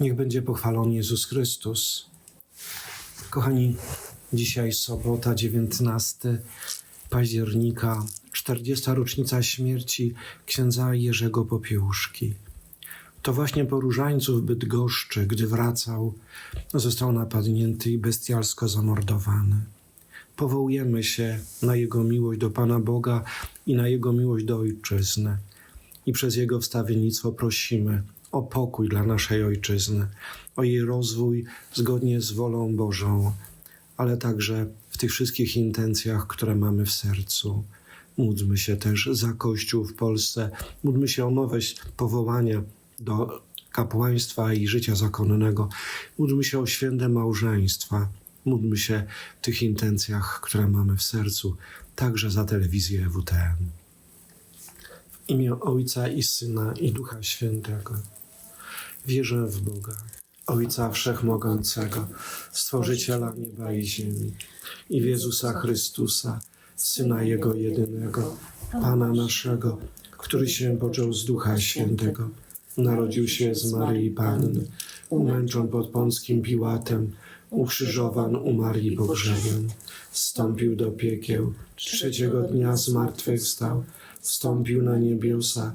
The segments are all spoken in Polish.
Niech będzie pochwalony Jezus Chrystus. Kochani, dzisiaj sobota, 19 października, 40. rocznica śmierci księdza Jerzego Popiełuszki. To właśnie po różańcu w Bydgoszczy, gdy wracał, został napadnięty i bestialsko zamordowany. Powołujemy się na Jego miłość do Pana Boga i na Jego miłość do Ojczyzny. I przez Jego wstawiennictwo prosimy o pokój dla naszej Ojczyzny, o jej rozwój zgodnie z wolą Bożą, ale także w tych wszystkich intencjach, które mamy w sercu. Módlmy się też za Kościół w Polsce, módlmy się o nowe powołania do kapłaństwa i życia zakonnego, módlmy się o święte małżeństwa, módlmy się w tych intencjach, które mamy w sercu, także za telewizję WTN. W imię Ojca i Syna i Ducha Świętego. Wierzę w Boga, Ojca Wszechmogącego, Stworzyciela nieba i ziemi, i w Jezusa Chrystusa, Syna Jego jedynego, Pana naszego, który się począł z Ducha Świętego, narodził się z Maryi Panny, umęczon pod Pąckim Piłatem, ukrzyżowan, umarł i pogrzebion, wstąpił do piekieł, trzeciego dnia zmartwychwstał, wstąpił na niebiosa,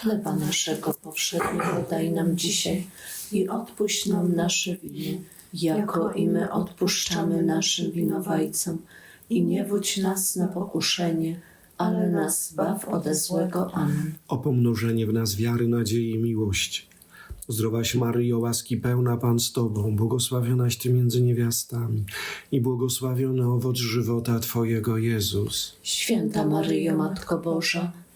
Chleba naszego powszedniego daj nam dzisiaj i odpuść nam nasze winy, jako i my odpuszczamy naszym winowajcom. I nie wódź nas na pokuszenie, ale nas zbaw ode złego. Amen. O pomnożenie w nas wiary, nadziei i miłości. Zdrowaś Maryjo, łaski pełna Pan z Tobą, błogosławionaś Ty między niewiastami i błogosławiony owoc żywota Twojego, Jezus. Święta Maryjo, Matko Boża,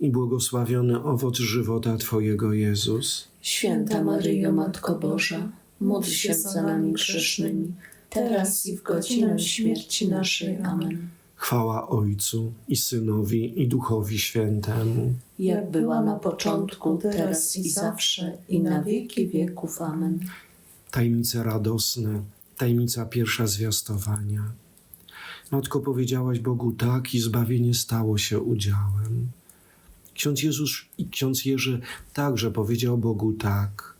i błogosławiony owoc żywota Twojego, Jezus. Święta Maryjo, Matko Boża, módl się za nami grzesznymi, teraz i w godzinę śmierci naszej. Amen. Chwała Ojcu i Synowi i Duchowi Świętemu. Jak była na początku, teraz i zawsze, i na wieki wieków. Amen. Tajemnice radosne, tajemnica pierwsza zwiastowania. Matko, powiedziałaś Bogu tak i zbawienie stało się udziałem. Ksiądz Jezus i ksiądz Jerzy także powiedział Bogu tak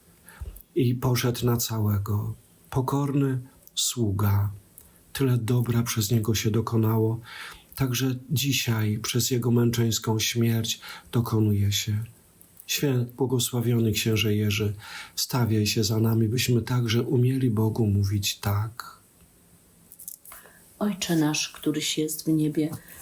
i poszedł na całego. Pokorny sługa. Tyle dobra przez niego się dokonało, także dzisiaj przez jego męczeńską śmierć dokonuje się. Święt, błogosławiony księże Jerzy, stawiaj się za nami, byśmy także umieli Bogu mówić tak. Ojcze nasz, któryś jest w niebie,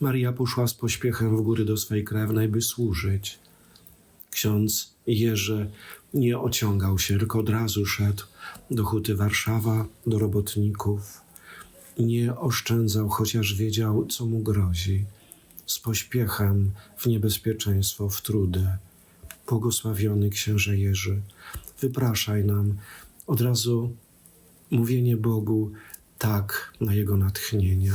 Maria poszła z pośpiechem w góry do swej krewnej, by służyć. Ksiądz Jerzy nie ociągał się, tylko od razu szedł do huty Warszawa, do robotników. Nie oszczędzał, chociaż wiedział, co mu grozi. Z pośpiechem w niebezpieczeństwo, w trudę. Błogosławiony księże Jerzy, wypraszaj nam od razu mówienie Bogu tak na Jego natchnienia.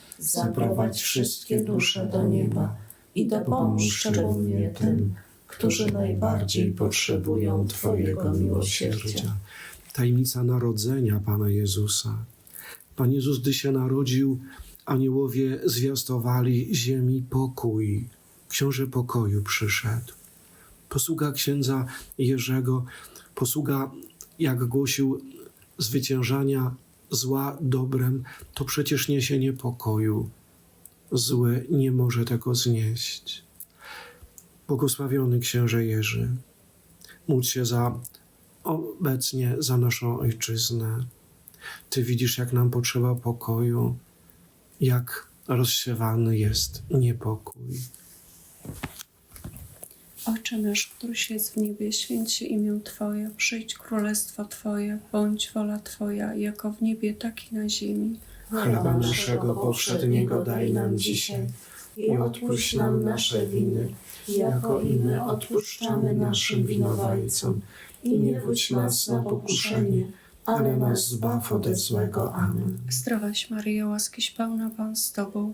zaprowadź wszystkie dusze do nieba i dopomóż szczególnie tym, którzy najbardziej potrzebują Twojego miłosierdzia. Tajemnica narodzenia Pana Jezusa. Pan Jezus, gdy się narodził, aniołowie zwiastowali ziemi pokój. Książę pokoju przyszedł. Posługa księdza Jerzego, posługa, jak głosił, zwyciężania zła dobrem, to przecież niesienie pokoju. Zły nie może tego znieść. Błogosławiony księże Jerzy, módl się za obecnie za naszą ojczyznę. Ty widzisz, jak nam potrzeba pokoju, jak rozsiewany jest niepokój. Ojcze nasz, któryś jest w niebie, święć się imię Twoje, przyjdź królestwo Twoje, bądź wola Twoja, jako w niebie, tak i na ziemi. Chleba naszego powszedniego daj nam dzisiaj i odpuść nam nasze winy, jako i my odpuszczamy naszym winowajcom. I nie wódź nas na pokuszenie, ale nas zbaw ode złego. Amen. Zdrowaś Maryjo, łaskiś pełna Pan z Tobą,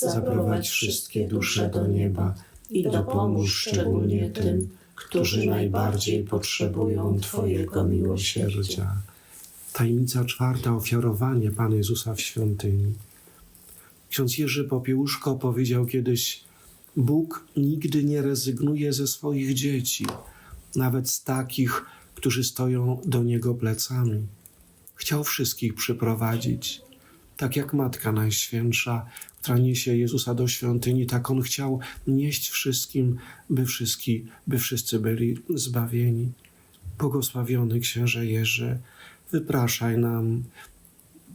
zaprowadź wszystkie dusze do nieba i dopomóż szczególnie tym, którzy najbardziej potrzebują Twojego miłosierdzia. Tajemnica czwarta ofiarowanie Pana Jezusa w świątyni. Ksiądz Jerzy Popiełuszko powiedział kiedyś: Bóg nigdy nie rezygnuje ze swoich dzieci, nawet z takich, którzy stoją do Niego plecami. Chciał wszystkich przyprowadzić. Tak jak Matka Najświętsza, która niesie Jezusa do świątyni, tak On chciał nieść wszystkim, by, wszystki, by wszyscy byli zbawieni. Błogosławiony księże Jerzy, wypraszaj nam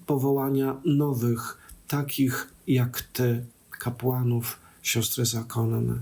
powołania nowych, takich jak Ty, kapłanów, siostry zakonne.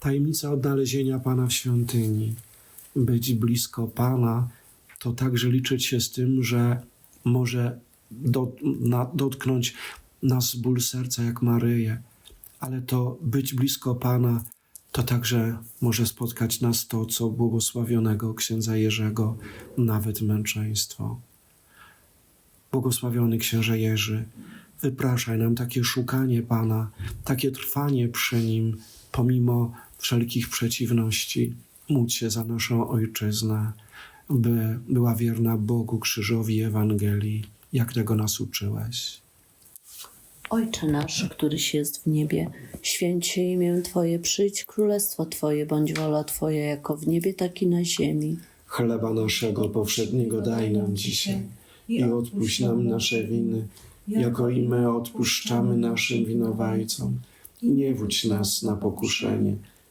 Tajemnica odnalezienia Pana w świątyni. Być blisko Pana to także liczyć się z tym, że może na, dotknąć nas ból serca jak Maryję, ale to być blisko Pana, to także może spotkać nas to, co błogosławionego księdza Jerzego, nawet męczeństwo. Błogosławiony księże Jerzy, wypraszaj nam takie szukanie Pana, takie trwanie przy Nim, pomimo wszelkich przeciwności, módl się za naszą ojczyznę, by była wierna Bogu, krzyżowi, Ewangelii, jak tego nas uczyłeś. Ojcze nasz, któryś jest w niebie, święć się imię Twoje, przyjdź królestwo Twoje, bądź wola Twoja, jako w niebie, tak i na ziemi. Chleba naszego powszedniego daj nam dzisiaj i odpuść nam nasze winy, jako i my odpuszczamy naszym winowajcom. I nie wódź nas na pokuszenie,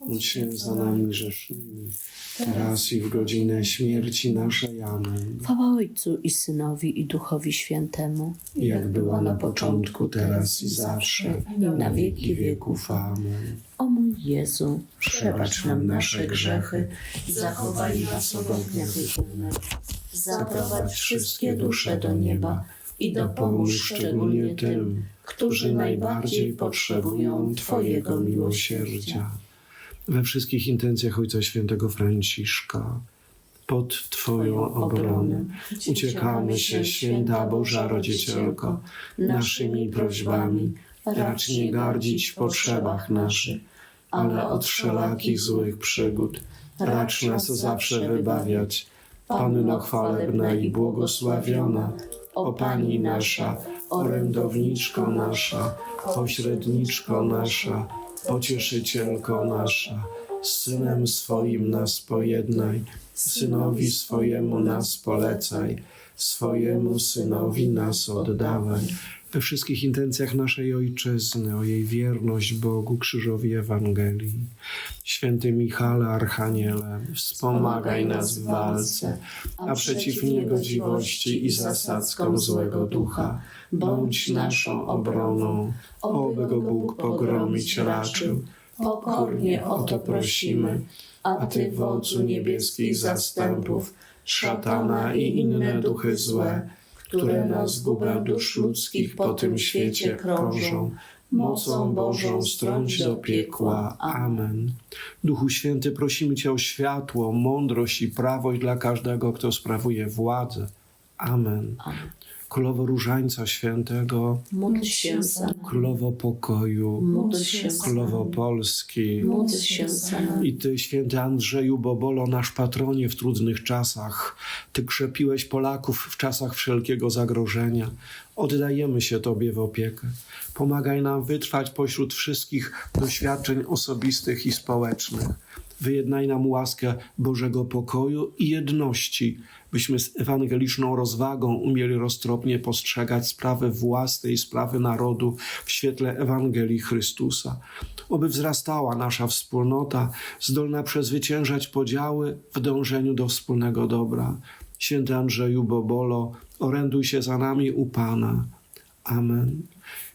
módl się za nami grzesznymi, teraz i w godzinę śmierci naszej. Amen. Chwała Ojcu i Synowi i Duchowi Świętemu, Jak była na początku, teraz i zawsze, i na wieki wieków. Amen. O mój Jezu, przebacz nam nasze grzechy, zachowaj nas od ognia. Zaprowadź wszystkie dusze do nieba i dopomóż szczególnie tym, którzy najbardziej potrzebują Twojego miłosierdzia. We wszystkich intencjach Ojca Świętego Franciszka, pod Twoją obronę, uciekamy się, Święta Boża Rodzicielko, naszymi prośbami, racz nie gardzić w potrzebach naszych, ale od wszelakich złych przygód, racz nas zawsze wybawiać. Panno chwalebna i błogosławiona, o Pani nasza, orędowniczko nasza, pośredniczko nasza, pocieszycielko nasza, Synem swoim nas pojednaj, Synowi swojemu nas polecaj, swojemu Synowi nas oddawaj. We wszystkich intencjach naszej Ojczyzny, o jej wierność Bogu, krzyżowi Ewangelii. Święty Michale, Archaniele, wspomagaj nas w walce, a przeciw niegodziwości i zasadzkom złego ducha, bądź naszą obroną, oby go Bóg pogromić raczył, Pokornie o to prosimy, a Ty, wodzu niebieskich zastępów, szatana i inne duchy złe, które na zgubę dusz ludzkich po tym świecie krążą, mocą Bożą strąć do piekła. Amen. Duchu Święty, prosimy Cię o światło, mądrość i prawość dla każdego, kto sprawuje władzę. Amen. Amen. Królowo Różańca Świętego, Módl się za. Królowo Pokoju, Módl się Królowo. Polski, Módl się za. I Ty, święty Andrzeju Bobolo, nasz patronie w trudnych czasach, Ty krzepiłeś Polaków w czasach wszelkiego zagrożenia. Oddajemy się Tobie w opiekę. Pomagaj nam wytrwać pośród wszystkich doświadczeń osobistych i społecznych. Wyjednaj nam łaskę Bożego pokoju i jedności, byśmy z ewangeliczną rozwagą umieli roztropnie postrzegać sprawy własne i sprawy narodu w świetle Ewangelii Chrystusa. Oby wzrastała nasza wspólnota, zdolna przezwyciężać podziały w dążeniu do wspólnego dobra. Święty Andrzeju Bobolo, oręduj się za nami u Pana. Amen.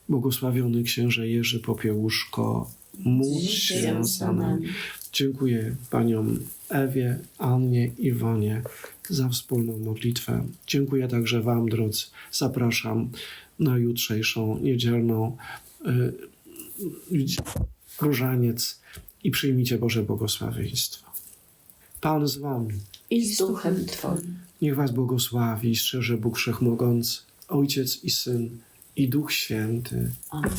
Błogosławiony księże Jerzy Popiełuszko, módl się za nami. Dziękuję paniom Ewie, Annie i Wonie za wspólną modlitwę. Dziękuję także wam, drodzy. Zapraszam na jutrzejszą niedzielną y, różaniec i przyjmijcie Boże błogosławieństwo. Pan z wami. I z duchem Twoim. Niech was błogosławi i strzeże Bóg Wszechmogący, Ojciec i Syn i Duch Święty. Amen.